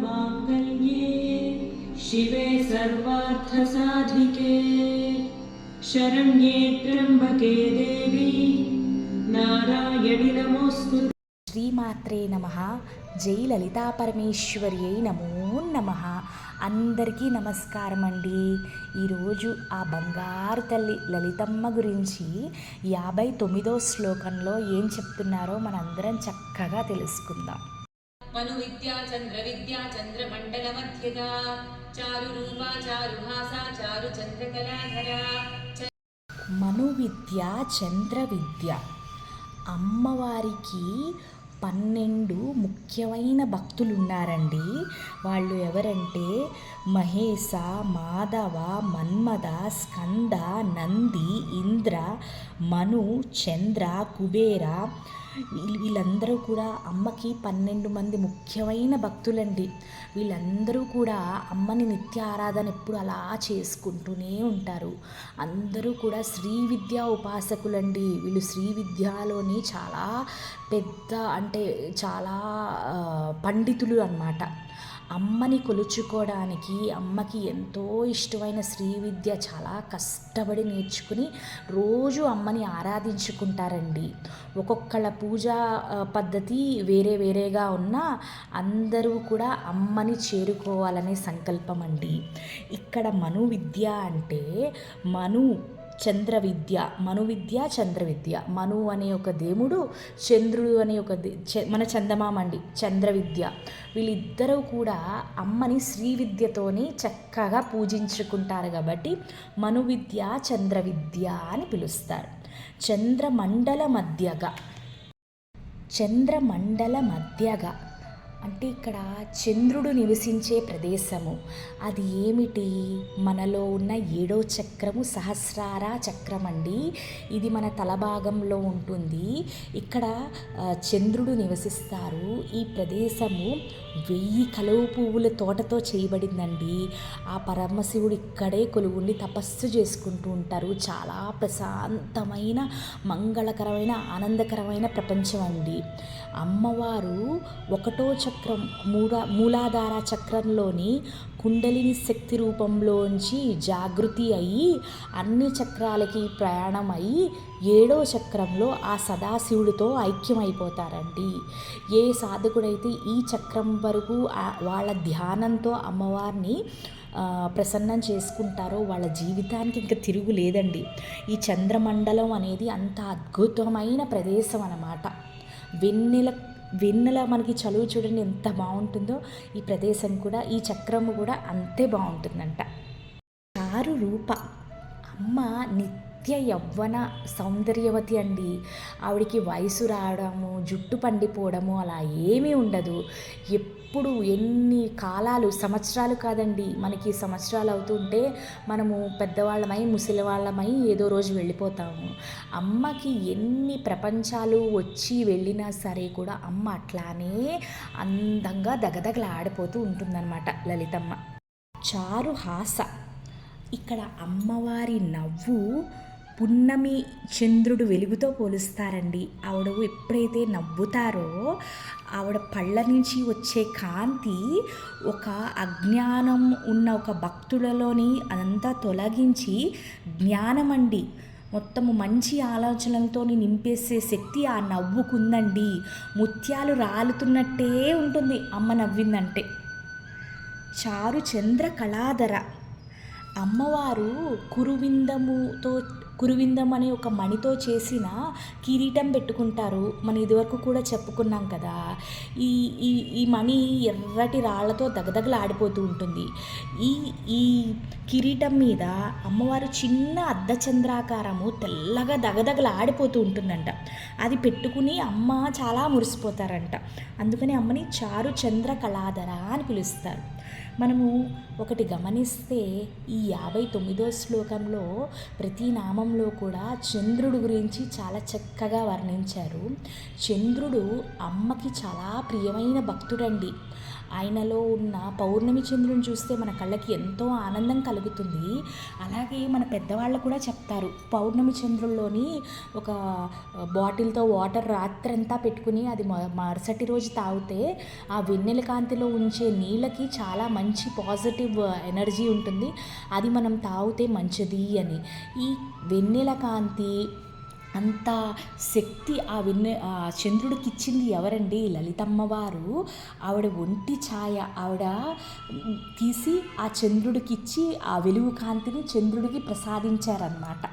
सर्वमङ्गलमाङ्गल्ये शिवे सर्वार्थसाधिके शरण्ये त्र्यम्बके देवी नारायणि नमोऽस्तु శ్రీమాత్రే నమ జై లలితా పరమేశ్వర్యై నమో నమ అందరికీ నమస్కారం అండి ఈరోజు ఆ బంగారు తల్లి లలితమ్మ గురించి యాభై తొమ్మిదో శ్లోకంలో ఏం చెప్తున్నారో మనందరం చక్కగా తెలుసుకుందాం మను విద్యా చంద్ర విద్యా చంద్ర మండల మధ్యగా చారు రూపా చారు భాస చారు చంద్రకళాధర. మను విద్య చంద్ర విద్య. అమ్మవారికి పన్నెండు ముఖ్యమైన భక్తులు ఉన్నారండి వాళ్ళు ఎవరంటే మహేశ మాధవ మన్మద స్కంద నంది ఇంద్ర మను చంద్ర కుబేర వీళ్ళందరూ కూడా అమ్మకి పన్నెండు మంది ముఖ్యమైన భక్తులండి. వీళ్ళందరూ కూడా అమ్మని నిత్య ఆరాధన ఎప్పుడు అలా చేసుకుంటూనే ఉంటారు. అందరూ కూడా శ్రీ విద్యా ఉపాసకులండి. వీళ్ళు శ్రీ విద్యలోని చాలా పెద్ద అంటే చాలా పండితులు అన్నమాట. అమ్మని కొలుచుకోవడానికి అమ్మకి ఎంతో ఇష్టమైన శ్రీ విద్య చాలా కష్టపడి నేర్చుకుని రోజు అమ్మని ఆరాధించుకుంటారండి. ఒక్కొక్కళ్ళ పూజా పద్ధతి వేరే వేరేగా ఉన్నా అందరూ కూడా అమ్మని చేరుకోవాలనే సంకల్పం అండి ఇక్కడ మను విద్య అంటే మను చంద్ర విద్య మను విద్య చంద్ర విద్య మను అనే ఒక దేవుడు చంద్రుడు అనే ఒక దే- చ- మన చందమామ అండి చంద్ర విద్య వీళ్ళిద్దరూ కూడా అమ్మని శ్రీ విద్యతోని చక్కగా పూజించుకుంటారు కాబట్టి మనువిద్య చంద్ర విద్య అని పిలుస్తారు. చంద్రమండల మధ్యగా చంద్రమండల మధ్యగా. అంటే ఇక్కడ చంద్రుడు నివసించే ప్రదేశము. అది ఏమిటి? మనలో ఉన్న ఏడో చక్రము సహస్రార చక్రం అండి. ఇది మన తలభాగంలో ఉంటుంది. ఇక్కడ చంద్రుడు నివసిస్తారు. ఈ ప్రదేశము వెయ్యి కలువ పువ్వుల తోటతో చేయబడిందండి. ఆ పరమశివుడు ఇక్కడే కొలువుండి తపస్సు చేసుకుంటూ ఉంటారు. చాలా ప్రశాంతమైన మంగళకరమైన ఆనందకరమైన ప్రపంచం అండి అమ్మవారు ఒకటో చక్రం మూల మూలాధార చక్రంలోని కుండలిని శక్తి రూపంలోంచి జాగృతి అయ్యి అన్ని చక్రాలకి ప్రయాణం అయ్యి ఏడో చక్రంలో ఆ సదాశివుడితో ఐక్యమైపోతారండి. ఏ సాధకుడైతే ఈ చక్రం వరకు వాళ్ళ ధ్యానంతో అమ్మవారిని ప్రసన్నం చేసుకుంటారో వాళ్ళ జీవితానికి ఇంకా తిరుగు లేదండి. ఈ చంద్రమండలం అనేది అంత అద్భుతమైన ప్రదేశం అన్నమాట. వెన్నెల వెన్నెల మనకి చలువు చూడండి ఎంత బాగుంటుందో. ఈ ప్రదేశం కూడా ఈ చక్రము కూడా అంతే బాగుంటుందంట. చారు రూప. అమ్మ నిత్య యవ్వన సౌందర్యవతి అండి. ఆవిడికి వయసు రావడము జుట్టు పండిపోవడము అలా ఏమీ ఉండదు. ఎప్పుడు ఎన్ని కాలాలు సంవత్సరాలు కాదండి. మనకి సంవత్సరాలు అవుతుంటే మనము పెద్దవాళ్ళమై ముసలివాళ్ళమై ఏదో రోజు వెళ్ళిపోతాము. అమ్మకి ఎన్ని ప్రపంచాలు వచ్చి వెళ్ళినా సరే కూడా అమ్మ అట్లానే అందంగా దగదగలాడిపోతూ ఉంటుందన్నమాట లలితమ్మ. చారు హాస. ఇక్కడ అమ్మవారి నవ్వు పున్నమి చంద్రుడు వెలుగుతో పోలుస్తారండి. ఆవిడ ఎప్పుడైతే నవ్వుతారో ఆవిడ పళ్ళ నుంచి వచ్చే కాంతి ఒక అజ్ఞానం ఉన్న ఒక భక్తులలోని అదంతా తొలగించి జ్ఞానం అండి మొత్తము మంచి ఆలోచనలతో నింపేసే శక్తి ఆ నవ్వుకుందండి. ముత్యాలు రాలుతున్నట్టే ఉంటుంది. అమ్మ నవ్విందంటే. చారు చంద్ర కళాధర. అమ్మవారు కురువిందముతో కురువిందం అనే ఒక మణితో చేసిన కిరీటం పెట్టుకుంటారు. మనం ఇదివరకు కూడా చెప్పుకున్నాం కదా ఈ ఈ ఈ మణి ఎర్రటి రాళ్ళతో దగదగలాడిపోతూ ఉంటుంది. ఈ ఈ కిరీటం మీద అమ్మవారు చిన్న అర్ధచంద్రాకారము తెల్లగా దగదగలాడిపోతూ ఉంటుందంట. అది పెట్టుకుని అమ్మ చాలా మురిసిపోతారంట. అందుకని అమ్మని చారు చంద్ర కళాధర అని పిలుస్తారు. మనము ఒకటి గమనిస్తే ఈ యాభై తొమ్మిదో శ్లోకంలో ప్రతి నామ నామంలో కూడా చంద్రుడు గురించి చాలా చక్కగా వర్ణించారు. చంద్రుడు అమ్మకి చాలా ప్రియమైన భక్తుడండి. ఆయనలో ఉన్న పౌర్ణమి చంద్రుని చూస్తే మన కళ్ళకి ఎంతో ఆనందం కలుగుతుంది. అలాగే మన పెద్దవాళ్ళు కూడా చెప్తారు పౌర్ణమి చంద్రుల్లోని ఒక బాటిల్తో వాటర్ రాత్రంతా పెట్టుకుని అది మ- మరుసటి రోజు తాగితే ఆ వెన్నెల కాంతిలో ఉంచే నీళ్ళకి చాలా మంచి పాజిటివ్ ఎనర్జీ ఉంటుంది. అది మనం తాగితే మంచిది అని. ఈ వెన్నెల కాంతి అంత శక్తి ఆ వెన్నె ఆ చంద్రుడికి ఇచ్చింది ఎవరండి? లలితమ్మవారు. ఆవిడ ఒంటి ఛాయ ఆవిడ తీసి ఆ చంద్రుడికి ఇచ్చి ఆ వెలుగు కాంతిని చంద్రుడికి ప్రసాదించారనమాట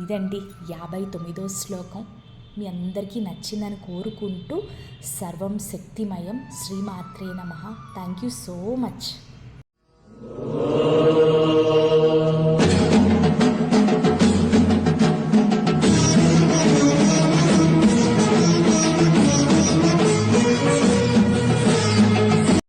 ఇదండి యాభై తొమ్మిదో శ్లోకం. మీ అందరికీ నచ్చిందని కోరుకుంటూ సర్వం శక్తిమయం. శ్రీమాత్రే నమ. Thank you so much.